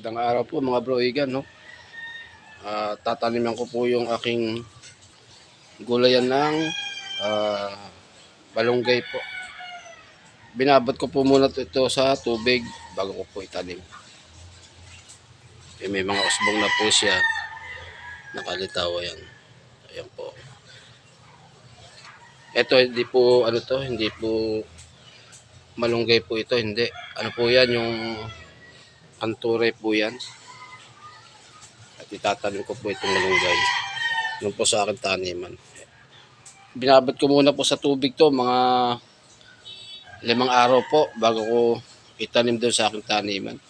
Magandang araw po mga bro Igan, no? Ah, tataniman ko po yung aking gulayan ng ah, balunggay po. Binabad ko po muna ito sa tubig bago ko po itanim. Eh, may mga usbong na po siya. Nakalitaw yan. Ayan po. Ito hindi po ano to, hindi po malunggay po ito, hindi. Ano po yan yung Anture po yan. At itatanim ko po itong malunggay. Yun po sa akin taniman. Binabad ko muna po sa tubig to mga limang araw po bago ko itanim doon sa aking taniman.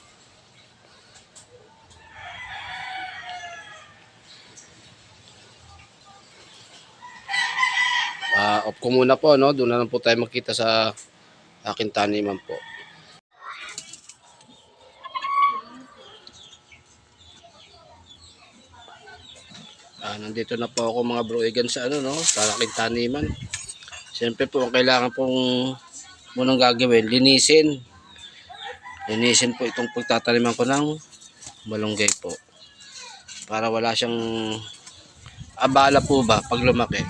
Ah, off ko muna po, no? Doon na lang po tayo makita sa aking taniman po. Nandito na po ako mga bro Egan sa ano no, sa aking taniman. Siyempre po ang kailangan pong munang gagawin, linisin. Linisin po itong pagtataniman ko ng malunggay po. Para wala siyang abala po ba pag lumaki.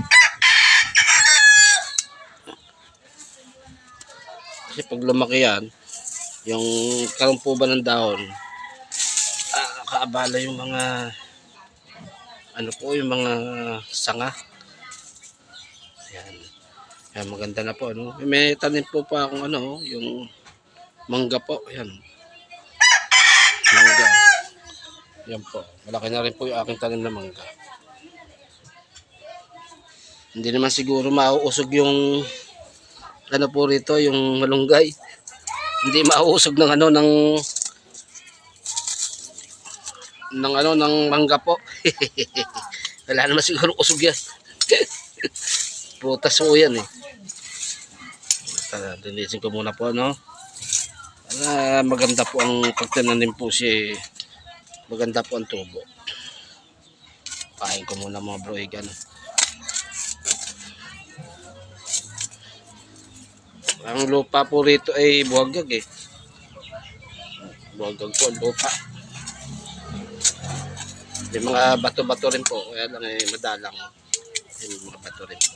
Kasi pag lumaki yan, yung karoon po ba ng dahon, ah, kaabala yung mga ano po yung mga sanga. Ayan. Ayan, maganda na po. Ano? May tanim po pa akong ano, yung mangga po. Ayan. Mangga. Yan po. Malaki na rin po yung aking tanim na mangga. Hindi naman siguro mauusog yung ano po rito, yung malunggay. Hindi mauusog ng ano, ng ng ano ng mangga po. Wala naman siguro usog yan. Prutas po yan eh. Tara, linisin ko muna po no. Para maganda po ang pagtananim po si maganda po ang tubo. Kain ko muna mga bro igan. Ang lupa po rito ay buwagag eh. Buwagag po ang lupa. May mga bato-bato rin po. Kaya lang eh, madalang. May mga bato rin po.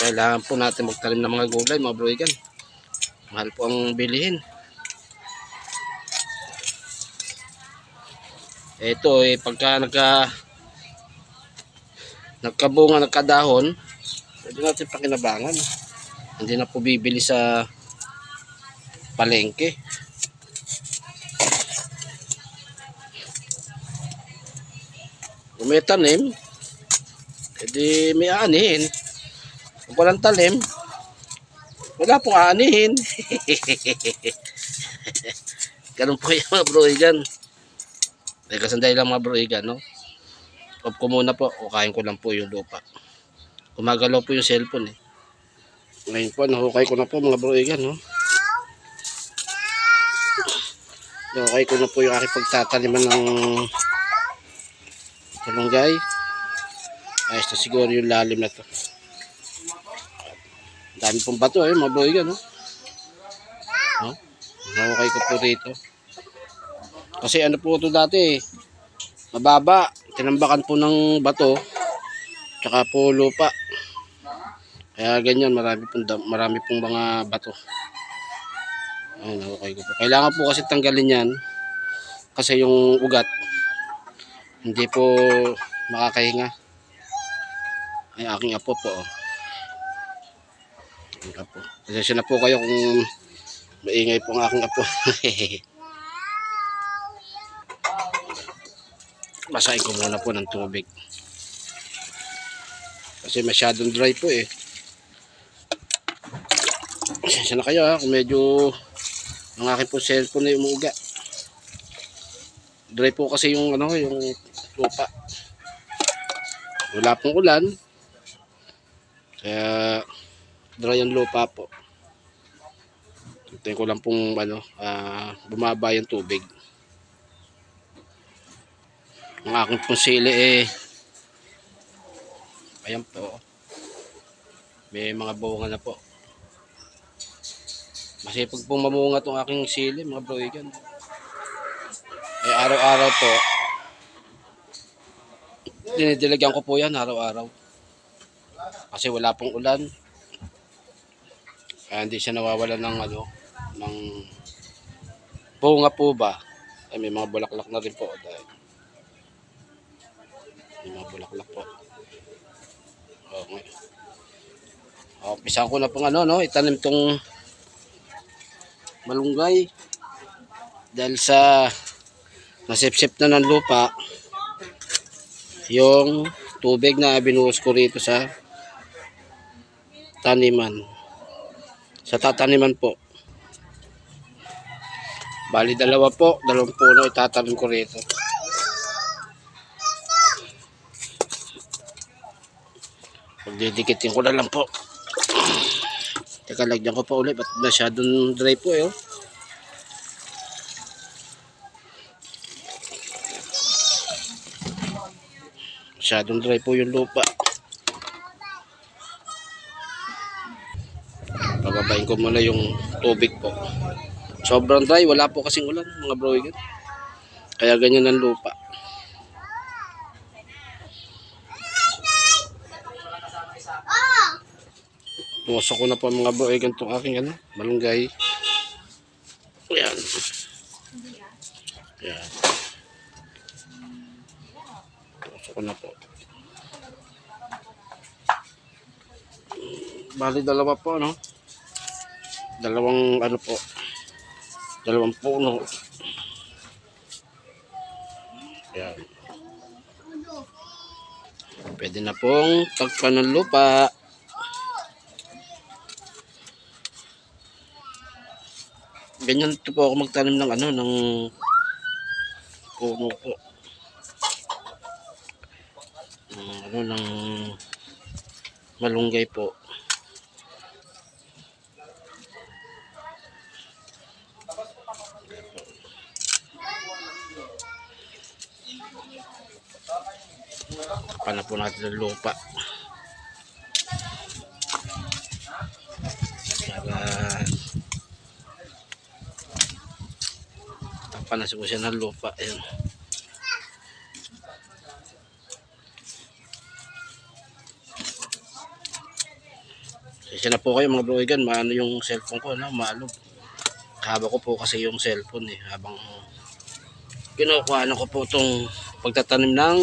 Kailangan po natin magtanim ng mga gulay, mga broigan. Mahal po ang bilihin. Ito eh, pagka nagka nagkabunga, nagkadahon, pwede natin pakinabangan. Hindi na po bibili sa palengke. May tanim, edi may aanihin. Kung walang tanim, wala pong aanihin. Ganun po yung mga broigan. May kasanday lang mga broigan, no? Off ko muna po, o kain ko lang po yung lupa. Gumagalaw po yung cellphone eh. Ngayon po, nahukay ko na po mga broigan, no? Nahukay ko na po yung aking pagtataniman ng Kalunggay. Ayos na siguro yung lalim na to. Dami pong bato eh, mga boy no? No? Nahukay ko po rito. Kasi ano po ito dati eh. Mababa. Tinambakan po ng bato. Tsaka po lupa. Kaya ganyan, marami pong, marami pong mga bato. Ayun, nahukay ko po. Kailangan po kasi tanggalin yan. Kasi yung ugat, hindi po makakahinga. Ay aking apo po. Oh. Aking apo. Pasensya na po kayo kung maingay po ang aking apo. Basahin ko muna po ng tubig. Kasi masyadong dry po eh. Pasensya na kayo ha kung medyo ang aking po cellphone na umuuga. Dry po kasi yung ano, yung lupa. Wala pong ulan. Kaya dry ang lupa po. Hintayin ko lang pong ano, ah, bumaba yung tubig. Ang aking pong sili eh ayan po. May mga bunga na po. Masipag pong mamunga tong aking sili, mga broigan. Eh, araw-araw po, dinidiligan ko po yan araw-araw. Kasi wala pong ulan. Kaya hindi siya nawawala ng ano, ng bunga po ba. Ay, may mga bulaklak na rin po. Dahil may mga bulaklak po. Okay. Umpisahan ko na pong ano, no, itanim tong malunggay. Dahil sa nasipsip na ng lupa, yung tubig na binuhos ko rito sa taniman. Sa tataniman po. Bali dalawa po, dalawang puno itatanim ko rito. Pagdidikitin ko na lang po. Teka, lagyan ko pa ulit. Ba't masyadong dry po eh. oh. Masyadong dry po yung lupa. Pababain ko muna yung tubig po. Sobrang dry. Wala po kasing ulan mga broigan. Kaya ganyan ang lupa. Pumasok ko na po mga broigan itong aking ano, malunggay. Ayan. Ayan. Pumasok ko na po. Bali dalawa po no. Dalawang ano po. Dalawang puno. Ayan. Pwede na pong tagpan ng lupa. Ganyan to po ako magtanim ng ano, ng puno po. Ng ano, ng malunggay po. Pana po natin ng lupa. Para tapanas ko siya ng lupa. Ayan. Kasi na po kayo mga broigan, maano yung cellphone ko, no? maalog. Haba ko po kasi yung cellphone eh, habang kinukuha ko po itong pagtatanim ng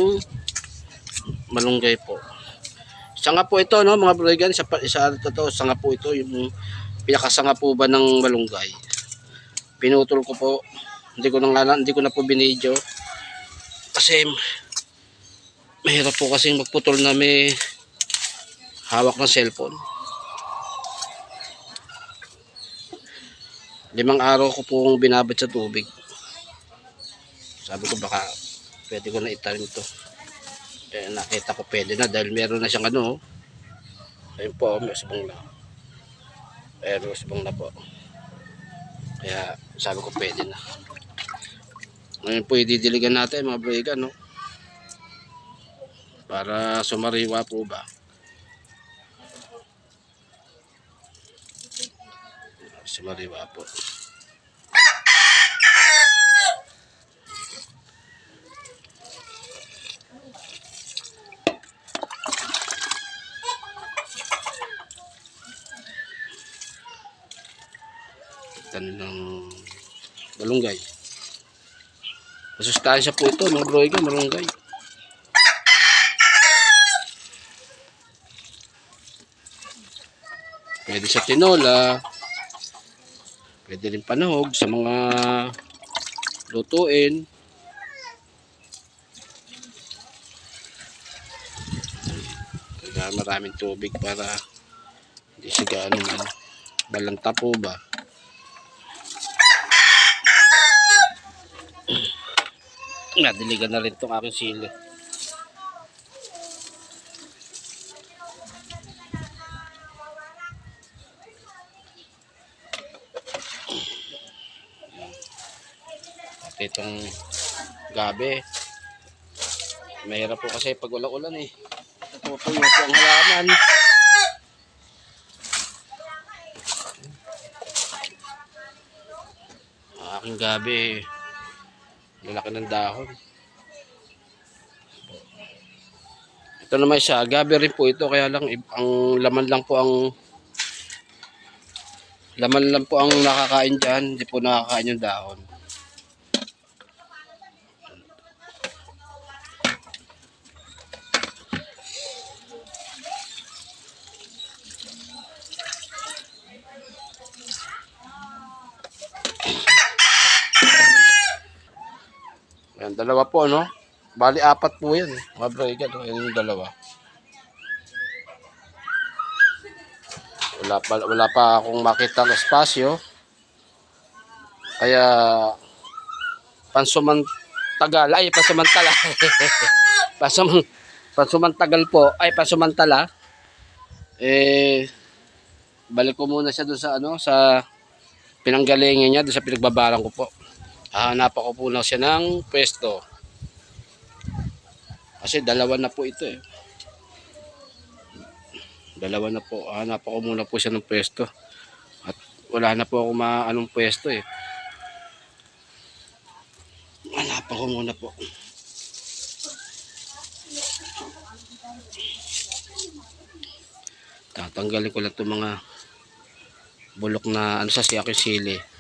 malunggay po. Isa nga po ito, no, mga broigan, isa, isa to, isa nga po ito, yung pinakasanga po ba ng malunggay. Pinutol ko po, hindi ko na hindi ko na po binidyo. Kasi, mahirap po kasi magputol na may hawak ng cellphone. Limang araw ko pong binabad sa tubig. Sabi ko baka pwede ko na itanim to. Eh, nakita ko pwede na dahil meron na siyang ano. oh. Ayun po, may usbong na. Pero usbong na po. Kaya sabi ko pwede na. Ngayon po ididiligan natin mga broigan, no? Para sumariwa po ba. Sumariwa po. Tanim ng malunggay. Masustansya po ito, mga broiga, malunggay. Pwede sa tinola. Pwede rin panahog sa mga lutuin. Kaya maraming tubig para hindi siya gaano ano, balanta po ba. Nadiligan na rin itong aking sili. At itong gabi. Mahirap po kasi pag ulan-ulan eh. Natutuyo po ang halaman. aking gabi, lalaki ng dahon. Ito naman siya, gabi rin po ito, kaya lang ang laman lang po ang laman lang po ang nakakain dyan, hindi po nakakain yung dahon. Ayan, dalawa po, no? Bali, apat po yan. Mga brigad, no? Yan yung dalawa. Wala pa, wala pa akong makita ng espasyo. Kaya, pansumantagal, ay, pansumantala. Pansum, pansumantagal po, ay, pansumantala. Eh, balik ko muna siya doon sa, ano, sa pinanggalingan niya, doon sa pinagbabarang ko po. Hahanapan ko po na siya ng pwesto. Kasi dalawa na po ito eh. Dalawa na po. Hahanapan ko muna po siya ng pwesto. At wala na po ako maanong pwesto eh. Hanapan ko muna po. Tatanggalin ko lang itong mga bulok na ano sa siya sili.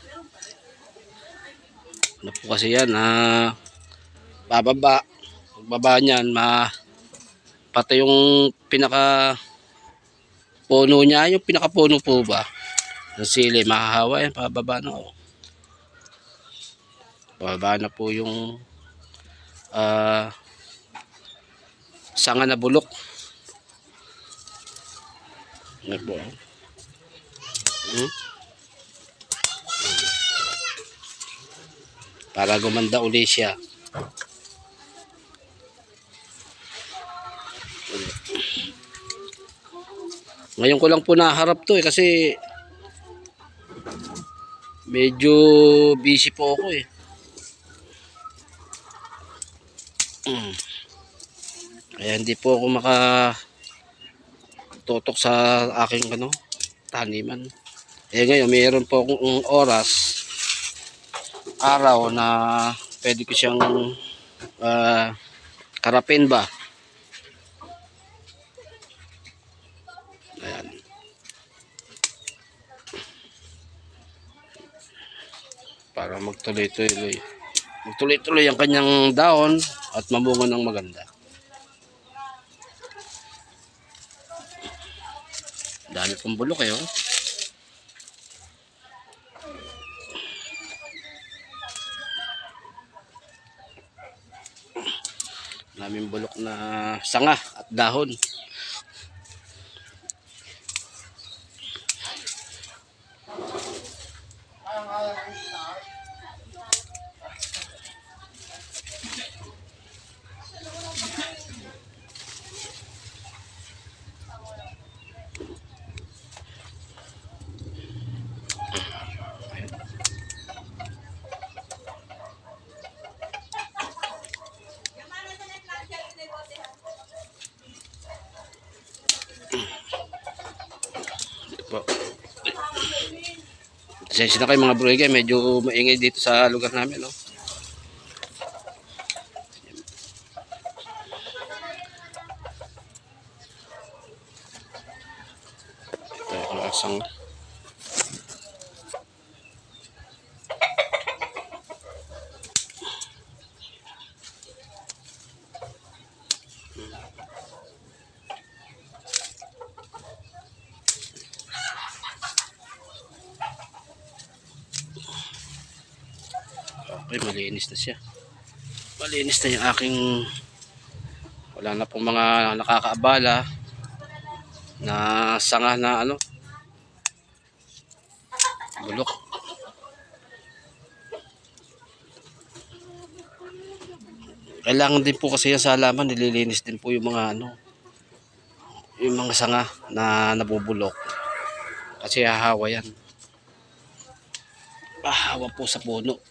Ano po kasi yan, ah, bababa. Pagbaba niyan, ma, pati yung pinaka puno niya, yung pinaka puno po ba? Ng sili, mahahawa yan, pababa na oh. Pababa na po yung ah, sanga na bulok. Ano po? Hmm? Para gumanda uli siya. Ngayon ko lang po naharap to eh kasi medyo busy po ako eh. Mm. Kaya hindi po ako maka tutok sa aking ano taniman. Eh ngayon mayroon po akong oras araw na pwede ko siyang ah, karapin ba. Ayan. Para magtuloy-tuloy. Magtuloy-tuloy ang kanyang dahon at mamunga ng maganda. Dami pong bulok eh. Oh. Daming bulok na sanga at dahon. Pasensya na kayo mga bro, eh, medyo maingay dito sa lugar namin. No? Ito ang asang Okay, malinis na siya. Malinis na yung aking wala na pong mga nakakaabala na sanga na ano bulok. Kailangan din po kasi yan sa halaman, nililinis din po yung mga ano yung mga sanga na nabubulok. Kasi hahawa yan. Hahawa po sa puno.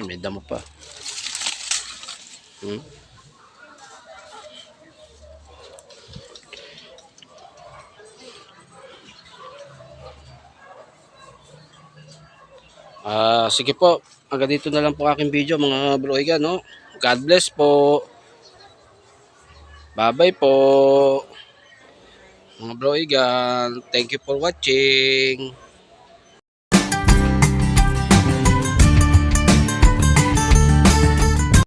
May damo pa. Hmm? Ah, sige po. Hanggang dito na lang po aking video mga broiga, no? God bless po. Bye-bye po. Mga broigan, thank you for watching.